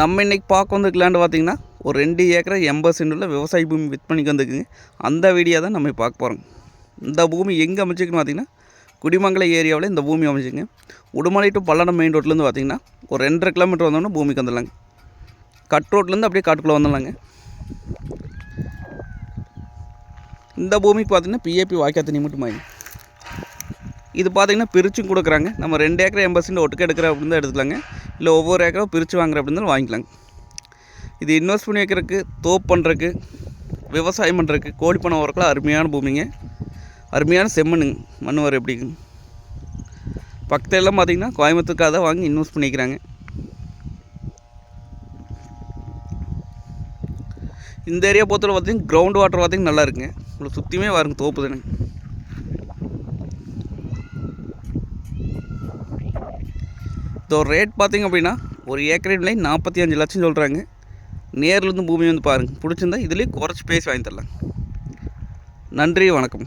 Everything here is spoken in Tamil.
நம்ம இன்றைக்கி பார்க்க வந்திருக்க லேண்டு பார்த்தீங்கன்னா ஒரு ரெண்டு ஏக்கரை எண்பது சென்டில் விவசாய பூமி விற்பனைக்கு வந்துருக்குங்க. அந்த வீடியோ தான் நம்ம பார்க்க போகிறோம் இந்த பூமி எங்கே அமைச்சிக்குன்னு பார்த்தீங்கன்னா குடிமங்கலம் ஏரியாவில் இந்த பூமி அமைச்சிங்க உடுமலை டு பல்லடம் மெயின் ரோட்லேருந்து பார்த்தீங்கன்னா ஒரு ரெண்டரை கிலோமீட்டர் வந்தோன்னா பூமிக்கு வந்துடலாங்க. கட் ரோட்லேருந்து அப்படியே காட்டுக்குள்ளே வந்துடலாங்க. இந்த பூமிக்கு பார்த்தீங்கன்னா பிஏபி வாய்க்கா தண்ணி மட்டும் வாங்கி இது பார்த்தீங்கன்னா பிரிச்சும் கொடுக்குறாங்க. நம்ம ரெண்டு ஏக்கர் எண்பது சென்ட் ஒட்டுக்க எடுக்கிற அப்படின்னு தான் எடுத்துக்கலாங்க. இல்லை ஒவ்வொரு ஏக்கரும் பிரித்து வாங்குற அப்படின்னு தான் வாங்கிக்கலாங்க. இது இன்வெஸ்ட் பண்ணி வைக்கிறதுக்கு தோப்பு பண்ணுறதுக்கு விவசாயம் பண்ணுறதுக்கு கோழி பண்ண அருமையான பூமிங்க. அருமையான செம்மண்ணுங்க. மண் வர எப்படிங்க. பக்கத்துல எல்லாம் பார்த்தீங்கன்னா கோயம்புத்தூருக்காக தான் வாங்கி இன்வெஸ்ட் பண்ணிக்கிறாங்க. இந்த ஏரியா பொறுத்தவரை பார்த்தீங்கன்னா கிரவுண்ட் வாட்டர் பார்த்திங்கன்னா நல்லா இருக்குங்க. உங்களை சுற்றியுமே வருங்க தோப்பு தானே இதோட ரேட் பார்த்தீங்க அப்படின்னா ஒரு ஏக்கர் லைன் நாற்பத்தி அஞ்சு லட்சம் சொல்கிறாங்க நேர்லேருந்து பூமி வந்து பாருங்கள் பிடிச்சிருந்தா இதுலேயே குறைச்சி பேசி வாங்கி தரலாம். நன்றி வணக்கம்.